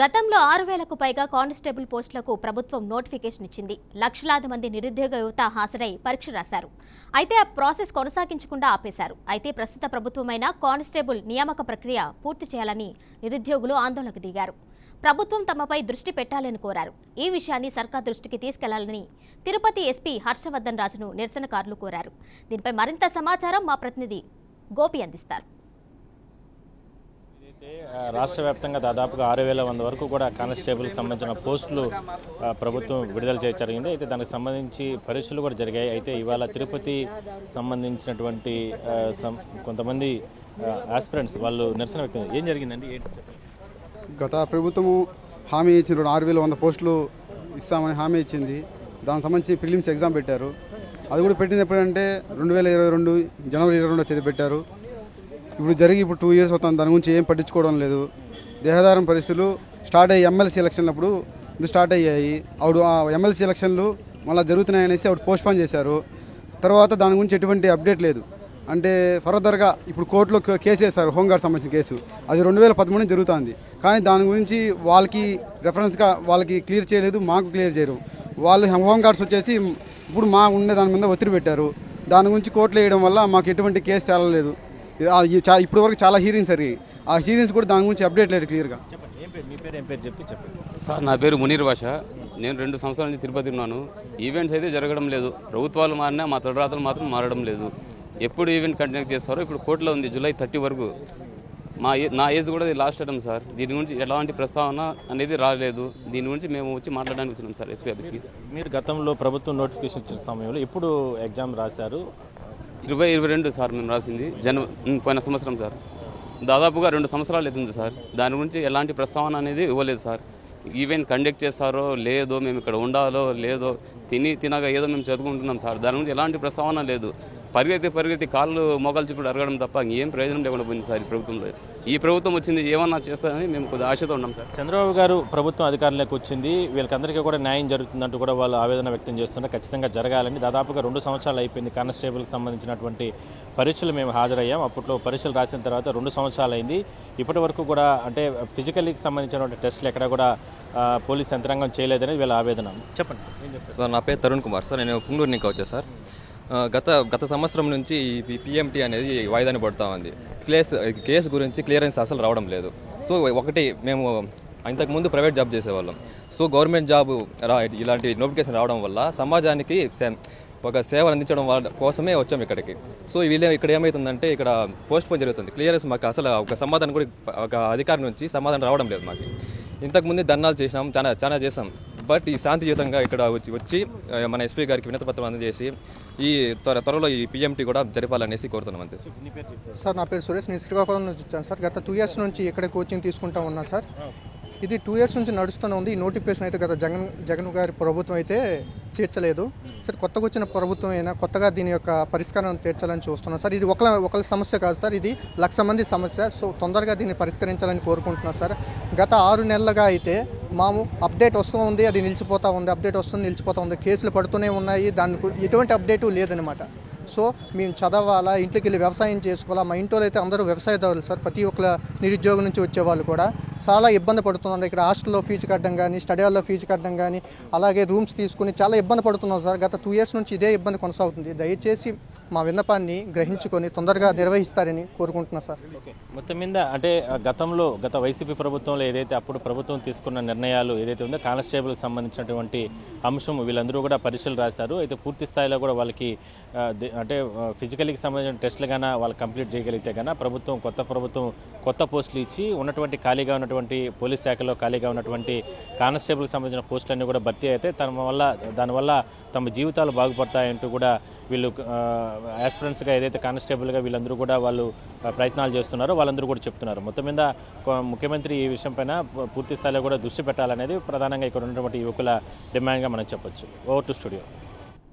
గతంలో ఆరు వేలకు పైగా కానిస్టేబుల్ పోస్టులకు ప్రభుత్వం నోటిఫికేషన్ ఇచ్చింది. లక్షలాది మంది నిరుద్యోగ యువత హాజరై పరీక్ష రాశారు. అయితే ఆ ప్రాసెస్ కొనసాగించకుండా ఆపేశారు. అయితే ప్రస్తుత ప్రభుత్వమైన కానిస్టేబుల్ నియామక ప్రక్రియ పూర్తి చేయాలని నిరుద్యోగులు ఆందోళనకు దిగారు. ప్రభుత్వం తమపై దృష్టి పెట్టాలని కోరారు. ఈ విషయాన్ని సర్కార్ దృష్టికి తీసుకెళ్ళాలని తిరుపతి ఎస్పీ హర్షవర్ధన్ రాజును నిరసనకారులు కోరారు. దీనిపై మరింత సమాచారం మా ప్రతినిధి గోపి అందిస్తారు. రాష్ట్ర వ్యాప్తంగా దాదాపుగా ఆరు వేల వంద వరకు కూడా కానిస్టేబుల్కి సంబంధించిన పోస్టులు ప్రభుత్వం విడుదల చేయడం జరిగింది. అయితే దానికి సంబంధించి పరీక్షలు కూడా జరిగాయి. అయితే ఇవాళ తిరుపతి సంబంధించినటువంటి సం- కొంతమంది ఆస్పిరెంట్స్ వాళ్ళు నిరసన వ్యక్తం ఏం జరిగిందండి? గత ప్రభుత్వము హామీ ఇచ్చిన ఆరు వేల వంద పోస్టులు ఇస్తామని హామీ ఇచ్చింది. దానికి సంబంధించి ప్రిలిమ్స్ ఎగ్జామ్ పెట్టారు. అది కూడా పెట్టింది ఎప్పుడంటే రెండు వేల ఇరవై రెండు జనవరి ఇరవై రెండో తేదీ పెట్టారు. ఇప్పుడు జరిగి ఇప్పుడు టూ ఇయర్స్ అవుతుంది. దాని గురించి ఏం పట్టించుకోవడం లేదు. దేహదారం పరిస్థితులు స్టార్ట్ అయ్యి ఎమ్మెల్సీ ఎలక్షన్లప్పుడు ఇది స్టార్ట్ అయ్యాయి. ఆవిడ ఆ ఎమ్మెల్సీ ఎలక్షన్లు మళ్ళీ జరుగుతున్నాయనేసి ఆవిడ పోస్ట్పోన్ చేశారు. తర్వాత దాని గురించి ఎటువంటి అప్డేట్ లేదు. అంటే ఫర్దర్గా ఇప్పుడు కోర్టులో కేసు వేశారు. హోంగార్డ్ సంబంధించిన కేసు. అది రెండు వేల పదమూడు జరుగుతుంది. కానీ దాని గురించి వాళ్ళకి రెఫరెన్స్గా వాళ్ళకి క్లియర్ చేయలేదు. మాకు క్లియర్ చేయరు. వాళ్ళు హోంగార్డ్స్ వచ్చేసి ఇప్పుడు మా ఉండే దాని మీద ఒత్తిడి పెట్టారు. దాని గురించి కోర్టులో వేయడం వల్ల మాకు ఎటువంటి కేసు తేలలేదు. ఇప్పటి వరకు చాలా హీరింగ్స్ జరిగాయి. ఆ హీరింగ్స్ కూడా దాని గురించి అప్డేట్ లేదు క్లియర్గా చెప్పండి ఏం పేరు మీ పేరు ఏం పేరు చెప్పి చెప్పండి. సార్ నా పేరు మునీర్ భాష. నేను రెండు సంవత్సరాల నుంచి తిరుపతి ఉన్నాను. ఈవెంట్స్ అయితే జరగడం లేదు. ప్రభుత్వాలు మారినా మా తొడరాతలు మాత్రం మారడం లేదు. ఎప్పుడు ఈవెంట్ కండక్ట్ చేస్తారో ఇప్పుడు కోర్టులో ఉంది జూలై థర్టీ వరకు. మా ఏ- నా ఏజ్ కూడా ఇది లాస్ట్ అటం సార్. దీని గురించి ఎలాంటి ప్రస్తావన అనేది రాలేదు. దీని గురించి మేము వచ్చి మాట్లాడడానికి వచ్చినాం సార్ ఎస్పీ ఆఫీస్కి మీరు గతంలో ప్రభుత్వం నోటిఫికేషన్ ఇచ్చిన సమయంలో ఎప్పుడు ఎగ్జామ్ రాశారు. ఇరవై ఇరవై రెండు సార్ మేము రాసింది. జన పోయిన సంవత్సరం సార్. దాదాపుగా రెండు సంవత్సరాలు అవుతుంది సార్. దాని గురించి ఎలాంటి ప్రస్తావన అనేది ఇవ్వలేదు సార్. ఈవెంట్ కండక్ట్ చేస్తారో లేదో మేము ఇక్కడ ఉండాలో లేదో తిని తినగా ఏదో మేము చదువుకుంటున్నాం సార్. దాని గురించి ఎలాంటి ప్రస్తావన లేదు. పరిగెత్తి పరిగెత్తి కాళ్ళు మొగాలు చుట్టూ అరగడం తప్ప ఇంకేం ప్రయోజనం లేకుండా పోయింది సార్ ఈ ప్రభుత్వంలో. ఈ ప్రభుత్వం వచ్చింది ఏమన్నా చేస్తారని మేము కొద్దిగా ఆశతో ఉన్నాం సార్. చంద్రబాబు గారు ప్రభుత్వం అధికారంలోకి వచ్చింది. వీళ్ళకందరికీ కూడా న్యాయం జరుగుతుందంటూ కూడా వాళ్ళు ఆవేదన వ్యక్తం చేస్తున్నారు. ఖచ్చితంగా జరగాలని దాదాపుగా రెండు సంవత్సరాలు అయిపోయింది. కానిస్టేబుల్కి సంబంధించినటువంటి పరీక్షలు మేము హాజరయ్యాం. అప్పట్లో పరీక్షలు రాసిన తర్వాత రెండు సంవత్సరాలు అయింది. ఇప్పటి వరకు కూడా అంటే ఫిజికల్కి సంబంధించినటువంటి టెస్టులు ఎక్కడ కూడా పోలీస్ యంత్రాంగం చేయలేదని వీళ్ళ ఆవేదన. చెప్పండి. ఏం సార్ నా పేరు తరుణ్ కుమార్ సార్. నేను పుంగూరు నుంచి వచ్చా సార్. గత గత సంవత్సరం నుంచి ఈ పిఎంటీ అనేది వాయిదాని పడుతూ ఉంది. కేసు కేసు గురించి క్లియరెన్స్ అసలు రావడం లేదు. సో ఒకటి మేము ఇంతకుముందు ప్రైవేట్ జాబ్ చేసేవాళ్ళం. సో గవర్నమెంట్ జాబ్ రా ఇలాంటి నోటిఫికేషన్ రావడం వల్ల సమాజానికి సే- ఒక సేవలు అందించడం వాళ్ళ కోసమే వచ్చాం ఇక్కడికి. సో వీళ్ళే ఇక్కడ ఏమవుతుందంటే ఇక్కడ పోస్ట్ పోన్ జరుగుతుంది. క్లియరెన్స్ మాకు అసలు ఒక సమాధానం కూడా ఒక అధికారి నుంచి సమాధానం రావడం లేదు మాకు. ఇంతకుముందు ధర్నాలు చేసినాం చాలా చాలా చేసాం. బట్ ఈ శాంతియుతంగా ఇక్కడ వచ్చి వచ్చి మన ఎస్పీ గారికి వినతిపత్రం అందజేసి ఈ త్వర త్వరలో ఈ పిఎంటీ కూడా జరపాలనేసి కోరుతున్నాం అంతే. సార్ నా పేరు సురేష్ నేను శ్రీకాకుళం నుంచి వచ్చాను సార్. గత టూ ఇయర్స్ నుంచి ఇక్కడ కోచింగ్ తీసుకుంటా ఉన్నా సార్. ఇది టూ ఇయర్స్ నుంచి నడుస్తూనే ఉంది. ఈ నోటిఫికేషన్ అయితే గత జగన్ జగన్ గారి ప్రభుత్వం అయితే తీర్చలేదు. సార్ కొత్తగా వచ్చిన ప్రభుత్వం అయినా కొత్తగా దీని యొక్క పరిష్కారం తీర్చాలని చూస్తున్నాం. సార్ ఇది ఒకళ్ళ ఒకళ్ళ సమస్య కాదు సార్ ఇది లక్ష మంది సమస్య. సో తొందరగా దీన్ని పరిష్కరించాలని కోరుకుంటున్నాం సార్. గత ఆరు నెలలుగా అయితే మాము అప్డేట్ వస్తూ ఉంది అది నిలిచిపోతూ ఉంది అప్డేట్ వస్తుంది నిలిచిపోతూ ఉంది. కేసులు పడుతూనే ఉన్నాయి దానికి ఎటువంటి అప్డేటు లేదనమాట సో మేము చదవాలా ఇంట్లోకి వెళ్ళి వ్యవసాయం చేసుకోవాలా మా ఇంట్లో అయితే అందరూ వ్యవసాయదారులు సార్ ప్రతి ఒక్క నిరుద్యోగం నుంచి వచ్చేవాళ్ళు కూడా. చాలా ఇబ్బంది పడుతున్నారు ఇక్కడ హాస్టల్లో ఫీజు కట్టడం కానీ స్టడీ హాల్లో ఫీజు కట్టడం కానీ అలాగే రూమ్స్ తీసుకుని చాలా ఇబ్బంది పడుతున్నాం సార్. గత టూ ఇయర్స్ నుంచి ఇదే ఇబ్బంది కొనసాగుతుంది. దయచేసి మా విన్నపాన్ని గ్రహించుకొని తొందరగా నిర్వహిస్తారని కోరుకుంటున్నాను సార్. మొత్తం మీద అంటే గతంలో గత వైసీపీ ప్రభుత్వంలో ఏదైతే అప్పుడు ప్రభుత్వం తీసుకున్న నిర్ణయాలు ఏదైతే ఉందో కానిస్టేబుల్ సంబంధించినటువంటి అంశం వీళ్ళందరూ కూడా పరీక్షలు రాశారు. అయితే పూర్తి స్థాయిలో కూడా వాళ్ళకి అంటే ఫిజికల్కి సంబంధించిన టెస్టులు కానీ వాళ్ళు కంప్లీట్ చేయగలిగితే గానా ప్రభుత్వం కొత్త ప్రభుత్వం కొత్త పోస్టులు ఇచ్చి ఉన్నటువంటి ఖాళీగా ఉన్నటువంటి పోలీస్ శాఖలో ఖాళీగా ఉన్నటువంటి కానిస్టేబుల్కి సంబంధించిన పోస్టులన్నీ కూడా భర్తీ అయితే తన వల్ల దానివల్ల తమ జీవితాలు బాగుపడతాయంటూ కూడా వీళ్ళు యాస్పిరెంట్స్గా ఏదైతే కానిస్టేబుల్గా వీళ్ళందరూ కూడా వాళ్ళు ప్రయత్నాలు చేస్తున్నారో వాళ్ళందరూ కూడా చెప్తున్నారు. మొత్తం మీద ముఖ్యమంత్రి ఈ విషయం పైన పూర్తి స్థాయిలో కూడా దృష్టి పెట్టాలనేది ప్రధానంగా ఇక్కడ ఉన్నటువంటి యువకుల డిమాండ్గా మనం చెప్పొచ్చు. Over to studio